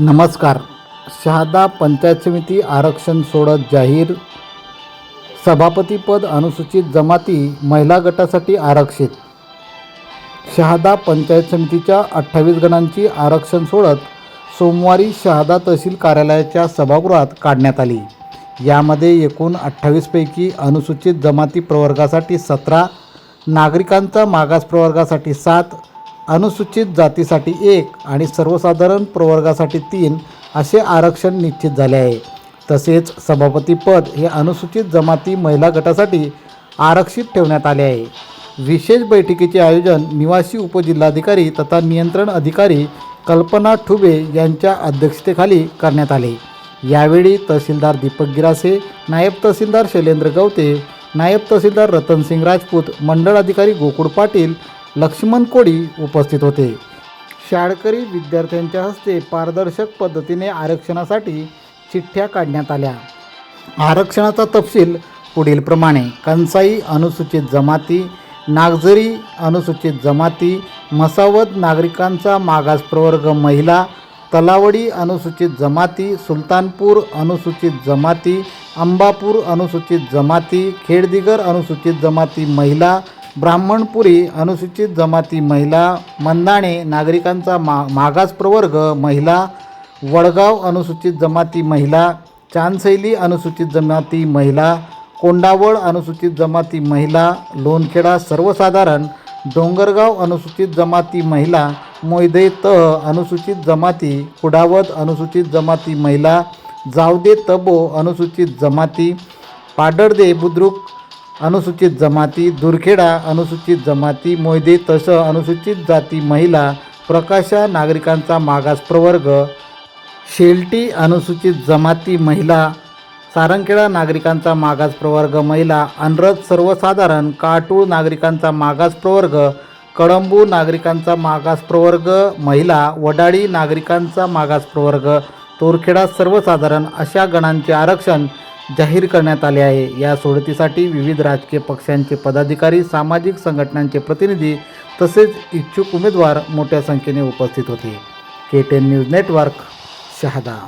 नमस्कार. शहादा पंचायत समिती आरक्षण सोडत जाहीर. सभापतीपद अनुसूचित जमाती महिला गटासाठी आरक्षित. शहादा पंचायत समितीच्या अठ्ठावीस गणांची आरक्षण सोडत सोमवारी शहादा तहसील कार्यालयाच्या सभागृहात काढण्यात आली. यामध्ये एकूण अठ्ठावीसपैकी अनुसूचित जमाती प्रवर्गासाठी सतरा नागरिकांचा मागास प्रवर्गासाठी सात अनुसूचित जातीसाठी एक आणि सर्वसाधारण प्रवर्गासाठी तीन असे आरक्षण निश्चित झाले आहे. तसेच सभापतीपद हे अनुसूचित जमाती महिला गटासाठी आरक्षित ठेवण्यात आले आहे. विशेष बैठकीचे आयोजन निवासी उपजिल्हाधिकारी तथा नियंत्रण अधिकारी कल्पना ठुबे यांच्या अध्यक्षतेखाली करण्यात आले. यावेळी तहसीलदार दीपक गिरासे नायब तहसीलदार शैलेंद्र गवते नायब तहसीलदार रतनसिंग राजपूत मंडळ अधिकारी गोकुळ पाटील लक्ष्मण कोडी उपस्थित होते. शाळकरी विद्यार्थ्यांच्या हस्ते पारदर्शक पद्धतीने आरक्षणासाठी चिठ्ठ्या काढण्यात आल्या. आरक्षणाचा तपशील पुढीलप्रमाणे कंसाई अनुसूचित जमाती नागझरी अनुसूचित जमाती मसावद नागरिकांचा मागास प्रवर्ग महिला तलावडी अनुसूचित जमाती सुलतानपूर अनुसूचित जमाती अंबापूर अनुसूचित जमाती खेडदिगर अनुसूचित जमाती महिला ब्राह्मणपुरी अनुसूचित जमाती महिला मंदाणे नागरिकांचा मा मागास प्रवर्ग महिला वडगाव अनुसूचित जमाती महिला चांदशैली अनुसूचित जमाती महिला कोंडावळ अनुसूचित जमाती महिला लोणखेडा सर्वसाधारण डोंगरगाव अनुसूचित जमाती महिला मोयदे तह अनुसूचित जमाती कुडावत अनुसूचित जमाती महिला जावदे तबो अनुसूचित जमाती पाडरदे बुद्रुक अनुसूचित जमाती दुरखेडा अनुसूचित जमाती मोयदे तसं अनुसूचित जाती महिला प्रकाशा नागरिकांचा मागास प्रवर्ग शेल्टी अनुसूचित जमाती महिला सारंगखेडा नागरिकांचा मागास प्रवर्ग महिला अनरद सर्वसाधारण काटूळ नागरिकांचा मागास प्रवर्ग कळंबू नागरिकांचा मागास प्रवर्ग महिला वडाळी नागरिकांचा मागास प्रवर्ग तोरखेडा सर्वसाधारण अशा गणांचे आरक्षण जाहीर करण्यात आले आहे. या सोडतीसाठी विविध राजकीय पक्षांचे पदाधिकारी सामाजिक संघटनांचे प्रतिनिधी तसेच इच्छुक उमेदवार मोठ्या संख्येने उपस्थित होते. K ten news network Shahada.